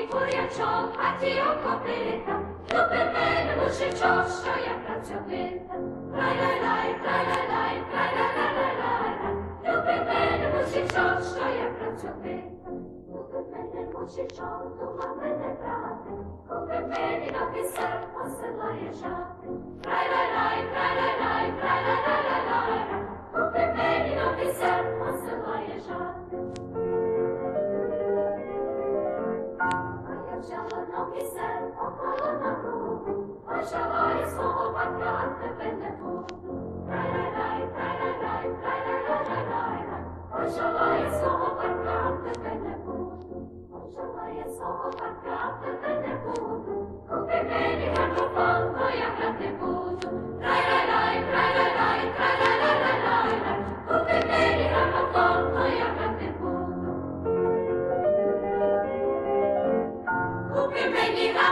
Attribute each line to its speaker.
Speaker 1: і курячок, а ті окопита. Любить мене мужичок, що я працьовита. Край-лай-лай, край-лай-лай, край-лай-лай-лай-лай. Любить мене мужичок, що я працьовита. Любить мене мужичок, дума мене брати. Купить мені на пісер, посилає жати. Край-лай-лай, край-лай-лай, край-лай-лай-лай-лай. Купить мені на пісер, посилає жати. взяла ноги сер, поклала на руку, почала і свого батька тебе не буду. Край-лай-лай, край-лай-лай, край-лай-лай-лай-лай. Почала і свого батька тебе не буду. Почала і свого Thank you.